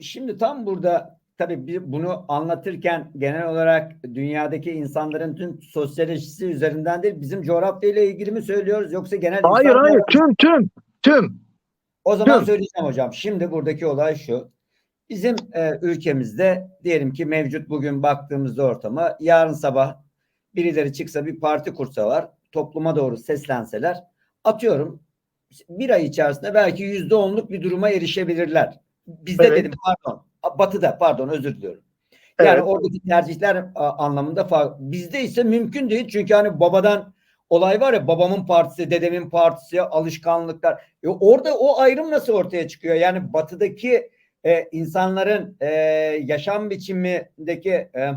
Şimdi tam burada tabii bunu anlatırken genel olarak dünyadaki insanların tüm sosyolojisi üzerinden değil bizim coğrafyayla ilgili mi söylüyoruz yoksa genel Hayır insanlar- hayır tüm tüm tüm. O zaman Tüm. söyleyeceğim hocam. Şimdi buradaki olay şu. Bizim e, ülkemizde diyelim ki mevcut bugün baktığımızda ortama yarın sabah birileri çıksa bir parti kursalar topluma doğru seslenseler atıyorum bir ay içerisinde belki yüzde onluk bir duruma erişebilirler. Bizde Evet. dedim pardon. Batı'da pardon özür diliyorum. Yani Evet. oradaki tercihler anlamında farklı. Bizde ise mümkün değil. Çünkü hani babadan olay var ya babamın partisi, dedemin partisi, alışkanlıklar. E orada o ayrım nasıl ortaya çıkıyor? Yani batıdaki e, insanların e, yaşam biçimindeki e,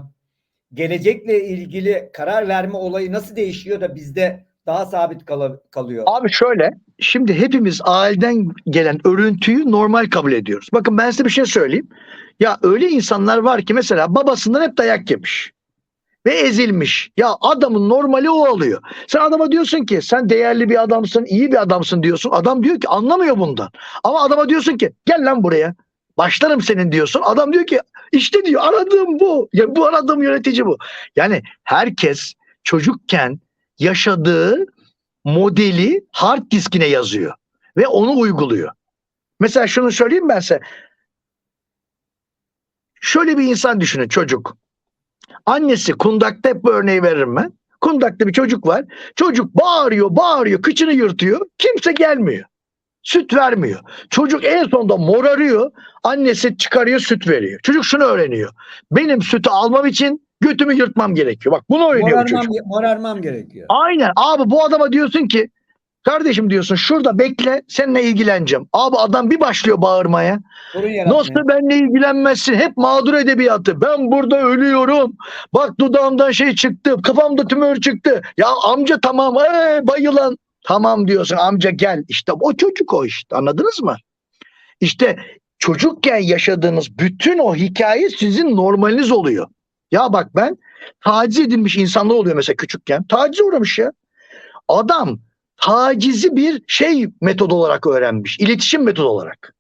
gelecekle ilgili karar verme olayı nasıl değişiyor da bizde daha sabit kala- kalıyor? Abi şöyle şimdi hepimiz aileden gelen örüntüyü normal kabul ediyoruz. Bakın ben size bir şey söyleyeyim. Ya öyle insanlar var ki mesela babasından hep dayak yemiş ve ezilmiş. Ya adamın normali o oluyor. Sen adama diyorsun ki sen değerli bir adamsın, iyi bir adamsın diyorsun. Adam diyor ki anlamıyor bundan. Ama adama diyorsun ki gel lan buraya. Başlarım senin diyorsun. Adam diyor ki işte diyor aradığım bu. Ya bu aradığım yönetici bu. Yani herkes çocukken yaşadığı modeli hard diskine yazıyor ve onu uyguluyor. Mesela şunu söyleyeyim ben size. Şöyle bir insan düşünün çocuk. Annesi kundakta hep bu örneği veririm ben. Kundakta bir çocuk var. Çocuk bağırıyor, bağırıyor, kıçını yırtıyor. Kimse gelmiyor. Süt vermiyor. Çocuk en sonunda morarıyor. Annesi çıkarıyor, süt veriyor. Çocuk şunu öğreniyor. Benim sütü almam için götümü yırtmam gerekiyor. Bak bunu öğreniyor bu çocuk. Morarmam, morarmam gerekiyor. Aynen. Abi bu adama diyorsun ki kardeşim diyorsun şurada bekle seninle ilgileneceğim. Abi adam bir başlıyor bağırmaya. Nasıl benimle ilgilenmezsin? Hep mağdur edebiyatı. Ben burada ölüyorum. Bak dudağımdan şey çıktı. Kafamda tümör çıktı. Ya amca tamam. Ee, bayılan. Tamam diyorsun amca gel. İşte o çocuk o işte. Anladınız mı? İşte çocukken yaşadığınız bütün o hikaye sizin normaliniz oluyor. Ya bak ben taciz edilmiş insanlar oluyor mesela küçükken. Taciz uğramış ya. Adam tacizi bir şey metod olarak öğrenmiş. İletişim metodu olarak.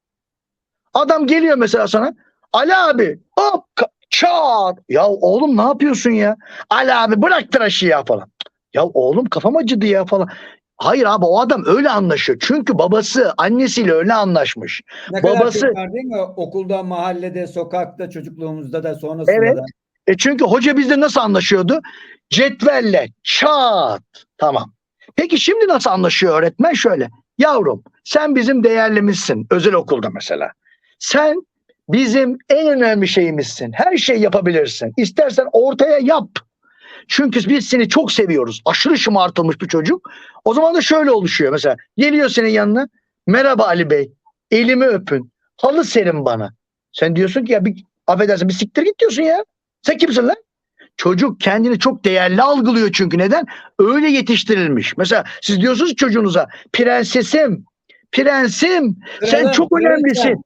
Adam geliyor mesela sana. Ali abi hop çat. Ya oğlum ne yapıyorsun ya? Ali abi bırak tıraşı ya falan. Ya oğlum kafam acıdı ya falan. Hayır abi o adam öyle anlaşıyor. Çünkü babası annesiyle öyle anlaşmış. Ne kadar babası- var değil mi? Okulda, mahallede, sokakta, çocukluğumuzda da sonrasında Evet. da. E çünkü hoca bizde nasıl anlaşıyordu? Cetvelle çat. Tamam. Peki şimdi nasıl anlaşıyor öğretmen? Şöyle. Yavrum sen bizim değerlimizsin. Özel okulda mesela. Sen bizim en önemli şeyimizsin. Her şey yapabilirsin. İstersen ortaya yap. Çünkü biz seni çok seviyoruz. Aşırı şımartılmış bir çocuk. O zaman da şöyle oluşuyor mesela. Geliyor senin yanına. Merhaba Ali Bey. Elimi öpün. Halı serin bana. Sen diyorsun ki ya bir affedersin bir siktir git diyorsun ya. Sen kimsin lan? Çocuk kendini çok değerli algılıyor çünkü neden? Öyle yetiştirilmiş. Mesela siz diyorsunuz çocuğunuza prensesim, prensim sen çok kraliçem. önemlisin.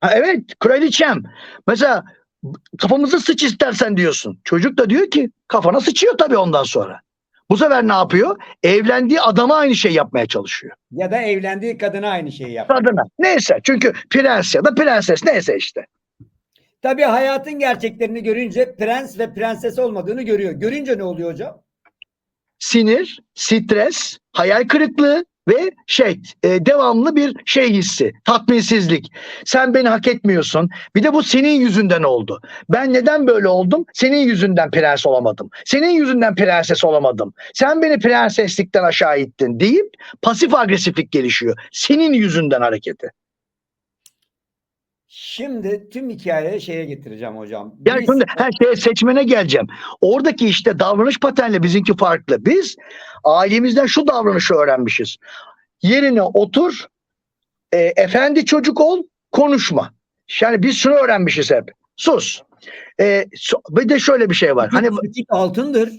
Ha, evet kraliçem. Mesela kafamızı sıç istersen diyorsun. Çocuk da diyor ki kafana sıçıyor tabii ondan sonra. Bu sefer ne yapıyor? Evlendiği adama aynı şey yapmaya çalışıyor. Ya da evlendiği kadına aynı şeyi yapıyor. Kadına. Neyse çünkü prens ya da prenses neyse işte. Tabii hayatın gerçeklerini görünce prens ve prenses olmadığını görüyor. Görünce ne oluyor hocam? sinir, stres, hayal kırıklığı ve şey e, devamlı bir şey hissi, tatminsizlik. Sen beni hak etmiyorsun. Bir de bu senin yüzünden oldu. Ben neden böyle oldum? Senin yüzünden prens olamadım. Senin yüzünden prenses olamadım. Sen beni prenseslikten aşağı ittin deyip pasif agresiflik gelişiyor. Senin yüzünden hareketi. Şimdi tüm hikayeyi şeye getireceğim hocam. Yani Biz- şimdi her şeye seçmene geleceğim. Oradaki işte davranış patenle bizimki farklı. Biz ailemizden şu davranışı öğrenmişiz. Yerine otur, e, efendi çocuk ol, konuşma. Yani biz şunu öğrenmişiz hep. Sus. E, so- bir de şöyle bir şey var. Hani altındır.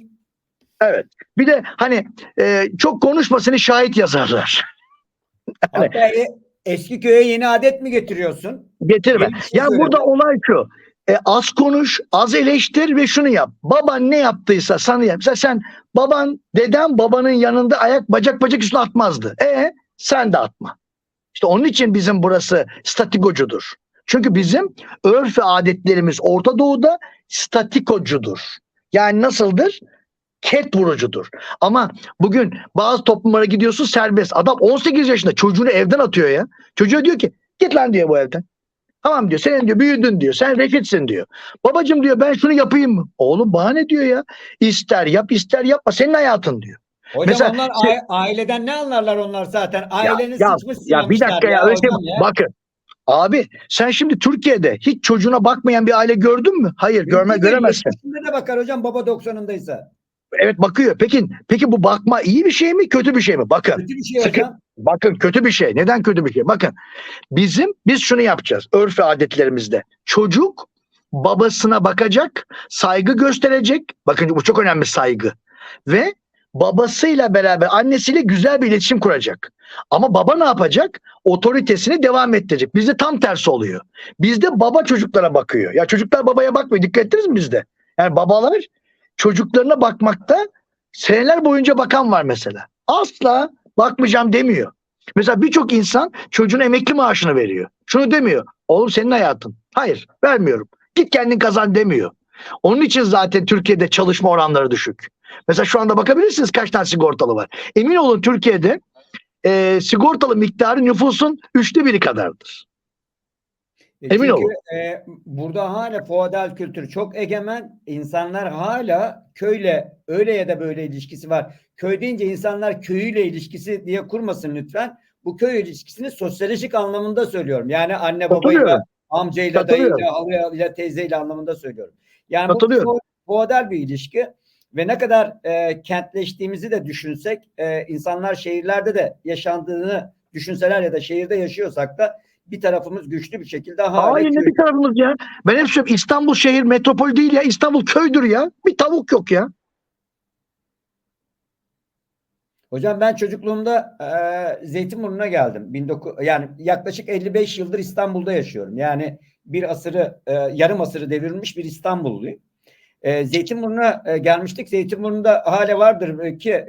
evet. Bir de hani e, çok konuşmasını şahit yazarlar. Hatta e- eski köye yeni adet mi getiriyorsun? Getirme. Yeni şey Ya söyle. burada olay şu. E, az konuş, az eleştir ve şunu yap. Baban ne yaptıysa sana yap. Mesela sen baban, deden babanın yanında ayak bacak bacak üstüne atmazdı. E sen de atma. İşte onun için bizim burası statikocudur. Çünkü bizim örf ve adetlerimiz Orta Doğu'da statikocudur. Yani nasıldır? Ket vurucudur. Ama bugün bazı toplumlara gidiyorsun serbest. Adam 18 yaşında çocuğunu evden atıyor ya. Çocuğa diyor ki git lan diyor bu evden. Tamam diyor senin diyor büyüdün diyor. Sen reşitsin diyor. Babacım diyor ben şunu yapayım mı? Oğlum bana ne diyor ya? İster yap ister yapma senin hayatın diyor. Hocam Mesela onlar şey- aileden ne anlarlar onlar zaten? Ailenin ya, sıçmış Ya bir siyamışlar dakika ya, öyle şey- ya. bakın. Abi sen şimdi Türkiye'de hiç çocuğuna bakmayan bir aile gördün mü? Hayır görme göremezsin. de bakar hocam baba 90'ındaysa. Evet bakıyor. Peki peki bu bakma iyi bir şey mi kötü bir şey mi? Bakın. Kötü bir şey Sıkı- hocam. Bakın kötü bir şey. Neden kötü bir şey? Bakın bizim biz şunu yapacağız örf ve adetlerimizde. Çocuk babasına bakacak, saygı gösterecek. Bakın bu çok önemli saygı. Ve babasıyla beraber annesiyle güzel bir iletişim kuracak. Ama baba ne yapacak? Otoritesini devam ettirecek. Bizde tam tersi oluyor. Bizde baba çocuklara bakıyor. Ya çocuklar babaya bakmıyor. Dikkat ettiniz mi bizde? Yani babalar çocuklarına bakmakta seneler boyunca bakan var mesela. Asla bakmayacağım demiyor. Mesela birçok insan çocuğuna emekli maaşını veriyor. Şunu demiyor. Oğlum senin hayatın. Hayır vermiyorum. Git kendin kazan demiyor. Onun için zaten Türkiye'de çalışma oranları düşük. Mesela şu anda bakabilirsiniz kaç tane sigortalı var. Emin olun Türkiye'de e, sigortalı miktarı nüfusun üçte biri kadardır. E Emin çünkü, olun. e, burada hala feodal kültür çok egemen. İnsanlar hala köyle öyle ya da böyle ilişkisi var. Köy deyince insanlar köyüyle ilişkisi diye kurmasın lütfen. Bu köy ilişkisini sosyolojik anlamında söylüyorum. Yani anne babayla, amcayla, dayıyla, halıyla, teyzeyle anlamında söylüyorum. Yani bu feodal bir ilişki ve ne kadar e, kentleştiğimizi de düşünsek, e, insanlar şehirlerde de yaşandığını düşünseler ya da şehirde yaşıyorsak da bir tarafımız güçlü bir şekilde hala Hayır ne bir tarafımız ya. Ben hep söylüyorum İstanbul şehir metropol değil ya. İstanbul köydür ya. Bir tavuk yok ya. Hocam ben çocukluğumda e, Zeytinburnu'na geldim. 19 yani yaklaşık 55 yıldır İstanbul'da yaşıyorum. Yani bir asırı e, yarım asırı devirmiş bir İstanbulluyum. E, Zeytinburnu'na e, gelmiştik. Zeytinburnu'nda hala vardır ki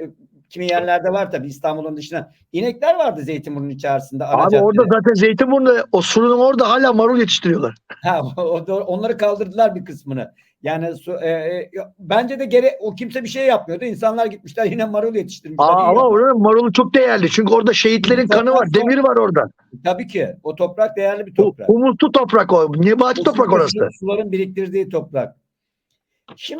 kimi yerlerde var tabii İstanbul'un dışında. İnekler vardı Zeytinburnu'nun içerisinde. ara Abi orada zaten Zeytinburnu o surunun orada hala marul yetiştiriyorlar. Ha, o- onları kaldırdılar bir kısmını. Yani su, e, e, bence de gere o kimse bir şey yapmıyordu. İnsanlar gitmişler yine marul yetiştirmişler. Aa, ama oranın marulu çok değerli. Çünkü orada şehitlerin kanı var. Demir var orada. Tabii ki. O toprak değerli bir toprak. Humuslu toprak o. Nebati toprak orası. Suların biriktirdiği toprak. Şimdi